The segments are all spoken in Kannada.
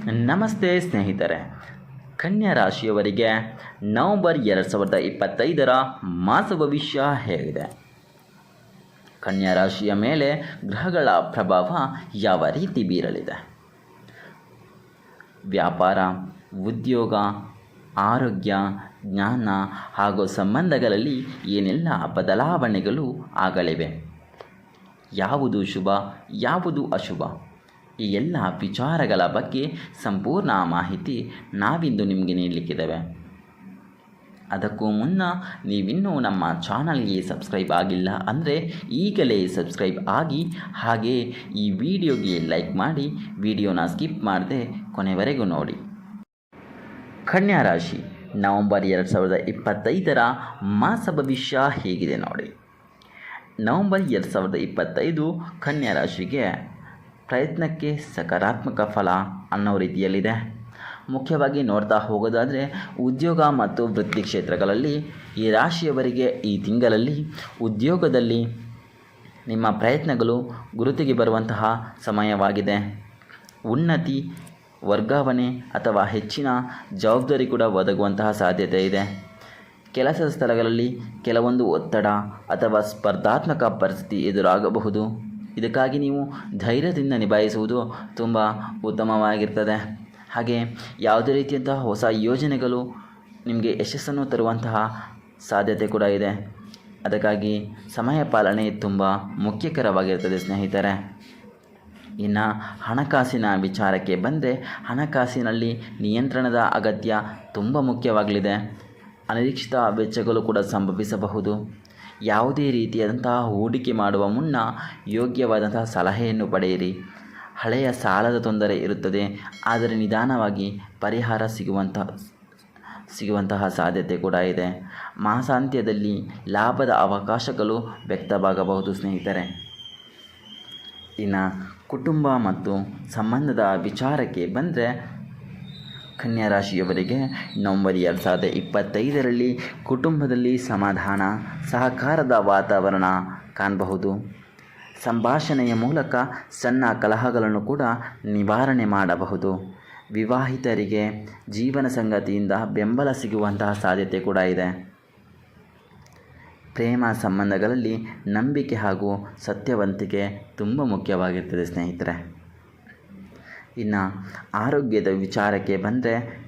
ನಮಸ್ತೆ ಸ್ನೇಹಿತರೆ. ಕನ್ಯಾ ರಾಶಿಯವರಿಗೆ ನವೆಂಬರ್ ಎರಡು ಸಾವಿರದ ಇಪ್ಪತ್ತೈದರ ಮಾಸ ಭವಿಷ್ಯ ಹೇಗಿದೆ? ಕನ್ಯಾ ರಾಶಿಯ ಮೇಲೆ ಗ್ರಹಗಳ ಪ್ರಭಾವ ಯಾವ ರೀತಿ ಬೀರಲಿದೆ? ವ್ಯಾಪಾರ, ಉದ್ಯೋಗ, ಆರೋಗ್ಯ, ಜ್ಞಾನ ಹಾಗೂ ಸಂಬಂಧಗಳಲ್ಲಿ ಏನೆಲ್ಲ ಬದಲಾವಣೆಗಳು ಆಗಲಿವೆ? ಯಾವುದು ಶುಭ, ಯಾವುದು ಅಶುಭ? ಈ ಎಲ್ಲ ವಿಚಾರಗಳ ಬಗ್ಗೆ ಸಂಪೂರ್ಣ ಮಾಹಿತಿ ನಾವಿಂದು ನಿಮಗೆ ನೀಡಲಿಕ್ಕಿದ್ದೇವೆ. ಅದಕ್ಕೂ ಮುನ್ನ ನೀವಿನ್ನೂ ನಮ್ಮ ಚಾನಲ್ಗೆ ಸಬ್ಸ್ಕ್ರೈಬ್ ಆಗಿಲ್ಲ ಅಂದರೆ ಈಗಲೇ ಸಬ್ಸ್ಕ್ರೈಬ್ ಆಗಿ ಹಾಗೆ ಈ ವಿಡಿಯೋಗೆ ಲೈಕ್ ಮಾಡಿ ವಿಡಿಯೋನ ಸ್ಕಿಪ್ ಮಾಡದೆ ಕೊನೆವರೆಗೂ ನೋಡಿ. ಕನ್ಯಾ ರಾಶಿ ನವೆಂಬರ್ ಎರಡು ಸಾವಿರದ ಇಪ್ಪತ್ತೈದರ ಮಾಸ ಭವಿಷ್ಯ ಹೇಗಿದೆ ನೋಡಿ. ನವಂಬರ್ ಎರಡು ಸಾವಿರದ ಇಪ್ಪತ್ತೈದು ಕನ್ಯಾ ರಾಶಿಗೆ ಪ್ರಯತ್ನಕ್ಕೆ ಸಕಾರಾತ್ಮಕ ಫಲ ಅನ್ನೋ ರೀತಿಯಲ್ಲಿದೆ. ಮುಖ್ಯವಾಗಿ ನೋಡ್ತಾ ಹೋಗೋದಾದರೆ, ಉದ್ಯೋಗ ಮತ್ತು ವೃತ್ತಿ ಕ್ಷೇತ್ರಗಳಲ್ಲಿ ಈ ರಾಶಿಯವರಿಗೆ ಈ ತಿಂಗಳಲ್ಲಿ ಉದ್ಯೋಗದಲ್ಲಿ ನಿಮ್ಮ ಪ್ರಯತ್ನಗಳು ಗುರುತಿಗೆ ಬರುವಂತಹ ಸಮಯವಾಗಿದೆ. ಉನ್ನತಿ, ವರ್ಗಾವಣೆ ಅಥವಾ ಹೆಚ್ಚಿನ ಜವಾಬ್ದಾರಿ ಕೂಡ ಒದಗುವಂತಹ ಸಾಧ್ಯತೆ ಇದೆ. ಕೆಲಸದ ಸ್ಥಳಗಳಲ್ಲಿ ಕೆಲವೊಂದು ಒತ್ತಡ ಅಥವಾ ಸ್ಪರ್ಧಾತ್ಮಕ ಪರಿಸ್ಥಿತಿ ಎದುರಾಗಬಹುದು. ಇದಕ್ಕಾಗಿ ನೀವು ಧೈರ್ಯದಿಂದ ನಿಭಾಯಿಸುವುದು ತುಂಬ ಉತ್ತಮವಾಗಿರ್ತದೆ. ಹಾಗೆ ಯಾವುದೇ ರೀತಿಯಂತಹ ಹೊಸ ಯೋಜನೆಗಳು ನಿಮಗೆ ಯಶಸ್ಸನ್ನು ತರುವಂತಹ ಸಾಧ್ಯತೆ ಕೂಡ ಇದೆ. ಅದಕ್ಕಾಗಿ ಸಮಯ ಪಾಲನೆ ತುಂಬ ಮುಖ್ಯಕರವಾಗಿರ್ತದೆ ಸ್ನೇಹಿತರೆ. ಇನ್ನು ಹಣಕಾಸಿನ ವಿಚಾರಕ್ಕೆ ಬಂದರೆ ಹಣಕಾಸಿನಲ್ಲಿ ನಿಯಂತ್ರಣದ ಅಗತ್ಯ ತುಂಬ ಮುಖ್ಯವಾಗಲಿದೆ. ಅನಿರೀಕ್ಷಿತ ವೆಚ್ಚಗಳು ಕೂಡ ಸಂಭವಿಸಬಹುದು. ಯಾವುದೇ ರೀತಿಯಾದಂತಹ ಹೂಡಿಕೆ ಮಾಡುವ ಮುನ್ನ ಯೋಗ್ಯವಾದಂತಹ ಸಲಹೆಯನ್ನು ಪಡೆಯಿರಿ. ಹಳೆಯ ಸಾಲದ ತೊಂದರೆ ಇರುತ್ತದೆ, ಆದರೆ ನಿಧಾನವಾಗಿ ಪರಿಹಾರ ಸಿಗುವಂತಹ ಸಿಗುವಂತಹ ಸಾಧ್ಯತೆ ಕೂಡ ಇದೆ. ಮಾಸಾಂತ್ಯದಲ್ಲಿ ಲಾಭದ ಅವಕಾಶಗಳು ವ್ಯಕ್ತವಾಗಬಹುದು, ಸ್ನೇಹಿತರೆ. ಇನ್ನು ಕುಟುಂಬ ಮತ್ತು ಸಂಬಂಧದ ವಿಚಾರಕ್ಕೆ ಬಂದರೆ ಕನ್ಯಾ ರಾಶಿಯವರಿಗೆ ನವಂಬರ್ ಎರಡು ಸಾವಿರದ ಇಪ್ಪತ್ತೈದರಲ್ಲಿ ಕುಟುಂಬದಲ್ಲಿ ಸಮಾಧಾನ, ಸಹಕಾರದ ವಾತಾವರಣ ಕಾಣಬಹುದು. ಸಂಭಾಷಣೆಯ ಮೂಲಕ ಸಣ್ಣ ಕಲಹಗಳನ್ನು ಕೂಡ ನಿವಾರಣೆ ಮಾಡಬಹುದು. ವಿವಾಹಿತರಿಗೆ ಜೀವನ ಸಂಗತಿಯಿಂದ ಬೆಂಬಲ ಸಿಗುವಂತಹ ಸಾಧ್ಯತೆ ಕೂಡ ಇದೆ. ಪ್ರೇಮ ಸಂಬಂಧಗಳಲ್ಲಿ ನಂಬಿಕೆ ಹಾಗೂ ಸತ್ಯವಂತಿಕೆ ತುಂಬ ಮುಖ್ಯವಾಗಿರ್ತದೆ ಸ್ನೇಹಿತರೆ. ಇನ್ನು ಆರೋಗ್ಯದ ವಿಚಾರಕ್ಕೆ ಬಂದರೆ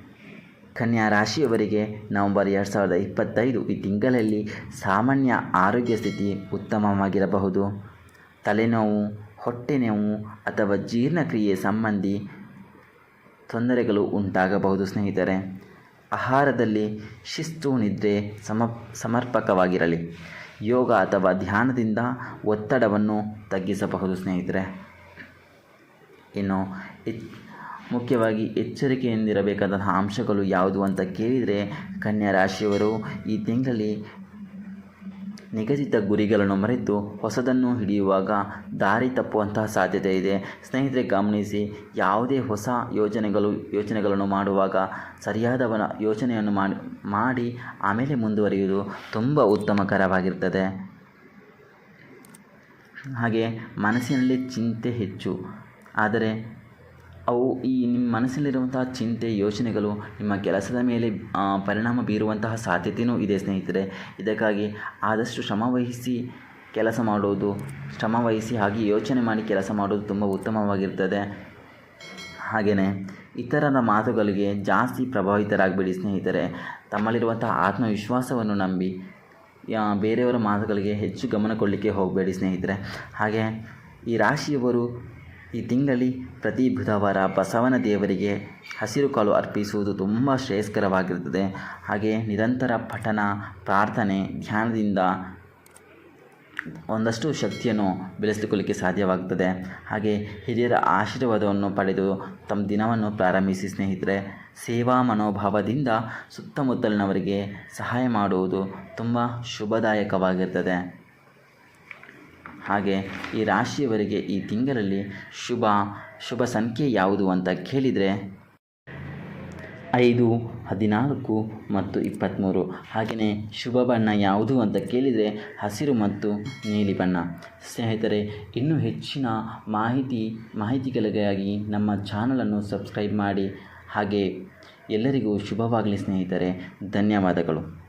ಕನ್ಯಾ ರಾಶಿಯವರಿಗೆ ನವಂಬರ್ ಎರಡು ಸಾವಿರದ ಇಪ್ಪತ್ತೈದು ಈ ತಿಂಗಳಲ್ಲಿ ಸಾಮಾನ್ಯ ಆರೋಗ್ಯ ಸ್ಥಿತಿ ಉತ್ತಮವಾಗಿರಬಹುದು. ತಲೆನೋವು, ಹೊಟ್ಟೆ ನೋವು ಅಥವಾ ಜೀರ್ಣಕ್ರಿಯೆ ಸಂಬಂಧಿ ತೊಂದರೆಗಳು ಉಂಟಾಗಬಹುದು ಸ್ನೇಹಿತರೆ. ಆಹಾರದಲ್ಲಿ ಶಿಸ್ತು, ನಿದ್ರೆ ಸಮ, ಸಮರ್ಪಕವಾಗಿರಲಿ. ಯೋಗ ಅಥವಾ ಧ್ಯಾನದಿಂದ ಒತ್ತಡವನ್ನು ತಗ್ಗಿಸಬಹುದು ಸ್ನೇಹಿತರೆ. ಇನ್ನು ಎಚ್, ಮುಖ್ಯವಾಗಿ ಎಚ್ಚರಿಕೆಯಿಂದಿರಬೇಕಾದಂತಹ ಅಂಶಗಳು ಯಾವುದು ಅಂತ ಕೇಳಿದರೆ ಕನ್ಯಾ ರಾಶಿಯವರು ಈ ತಿಂಗಳಲ್ಲಿ ನಿಗದಿತ ಗುರಿಗಳನ್ನು ಮರೆತು ಹೊಸದನ್ನು ಹಿಡಿಯುವಾಗ ದಾರಿ ತಪ್ಪುವಂತಹ ಸಾಧ್ಯತೆ ಇದೆ. ಸ್ನೇಹಿತರೆ, ಗಮನಿಸಿ, ಯಾವುದೇ ಹೊಸ ಯೋಜನೆಗಳು ಯೋಚನೆಗಳನ್ನು ಮಾಡುವಾಗ ಸರಿಯಾದವನ ಯೋಚನೆಯನ್ನು ಮಾಡಿ ಮಾಡಿ ಆಮೇಲೆ ಮುಂದುವರಿಯುವುದು ತುಂಬ ಉತ್ತಮಕರವಾಗಿರ್ತದೆ. ಹಾಗೆ ಮನಸ್ಸಿನಲ್ಲಿ ಚಿಂತೆ ಹೆಚ್ಚು. ಆದರೆ ಅವು ಈ ನಿಮ್ಮ ಮನಸ್ಸಲ್ಲಿರುವಂತಹ ಚಿಂತೆ, ಯೋಚನೆಗಳು ನಿಮ್ಮ ಕೆಲಸದ ಮೇಲೆ ಪರಿಣಾಮ ಬೀರುವಂತಹ ಸಾಧ್ಯತೆಯೂ ಇದೆ ಸ್ನೇಹಿತರೆ. ಇದಕ್ಕಾಗಿ ಆದಷ್ಟು ಶ್ರಮವಹಿಸಿ ಕೆಲಸ ಮಾಡುವುದು ಶ್ರಮವಹಿಸಿ ಹಾಗೆ ಯೋಚನೆ ಮಾಡಿ ಕೆಲಸ ಮಾಡುವುದು ತುಂಬ ಉತ್ತಮವಾಗಿರ್ತದೆ ಹಾಗೆಯೇ ಇತರರ ಮಾತುಗಳಿಗೆ ಜಾಸ್ತಿ ಪ್ರಭಾವಿತರಾಗಬೇಡಿ ಸ್ನೇಹಿತರೆ. ತಮ್ಮಲ್ಲಿರುವಂತಹ ಆತ್ಮವಿಶ್ವಾಸವನ್ನು ನಂಬಿ ಬೇರೆಯವರ ಮಾತುಗಳಿಗೆ ಹೆಚ್ಚು ಗಮನ ಕೊಡಲಿಕ್ಕೆ ಹೋಗಬೇಡಿ ಸ್ನೇಹಿತರೆ. ಹಾಗೆ ಈ ರಾಶಿಯವರು ಈ ತಿಂಗಳಲ್ಲಿ ಪ್ರತಿ ಬುಧವಾರ ಬಸವನ ದೇವರಿಗೆ ಹಸಿರು ಕಾಲು ಅರ್ಪಿಸುವುದು ತುಂಬ ಶ್ರೇಯಸ್ಕರವಾಗಿರುತ್ತದೆ. ಹಾಗೆ ನಿರಂತರ ಪಠನ, ಪ್ರಾರ್ಥನೆ, ಧ್ಯಾನದಿಂದ ಒಂದಷ್ಟು ಶಕ್ತಿಯನ್ನು ಬೆಳೆಸಿಕೊಳ್ಳಲಿಕ್ಕೆ ಸಾಧ್ಯವಾಗುತ್ತದೆ. ಹಾಗೆ ಹಿರಿಯರ ಆಶೀರ್ವಾದವನ್ನು ಪಡೆದು ತಮ್ಮ ದಿನವನ್ನು ಪ್ರಾರಂಭಿಸಿ ಸ್ನೇಹಿತರೆ, ಸೇವಾ ಮನೋಭಾವದಿಂದ ಸುತ್ತಮುತ್ತಲಿನವರಿಗೆ ಸಹಾಯ ಮಾಡುವುದು ತುಂಬ ಶುಭದಾಯಕವಾಗಿರ್ತದೆ ಹಾಗೆ ಈ ರಾಶಿಯವರಿಗೆ ಈ ತಿಂಗಳಲ್ಲಿ ಶುಭ ಶುಭ ಸಂಖ್ಯೆ ಯಾವುದು ಅಂತ ಕೇಳಿದರೆ ಐದು, ಹದಿನಾಲ್ಕು ಮತ್ತು ಇಪ್ಪತ್ತ್ಮೂರು ಹಾಗೆಯೇ ಶುಭ ಬಣ್ಣ ಯಾವುದು ಅಂತ ಕೇಳಿದರೆ ಹಸಿರು ಮತ್ತು ನೀಲಿ ಬಣ್ಣ. ಸ್ನೇಹಿತರೆ, ಇನ್ನೂ ಹೆಚ್ಚಿನ ಮಾಹಿತಿ ಮಾಹಿತಿಗಳಿಗಾಗಿ ನಮ್ಮ ಚಾನಲನ್ನು ಸಬ್ಸ್ಕ್ರೈಬ್ ಮಾಡಿ. ಹಾಗೆ ಎಲ್ಲರಿಗೂ ಶುಭವಾಗಲಿ ಸ್ನೇಹಿತರೆ. ಧನ್ಯವಾದಗಳು.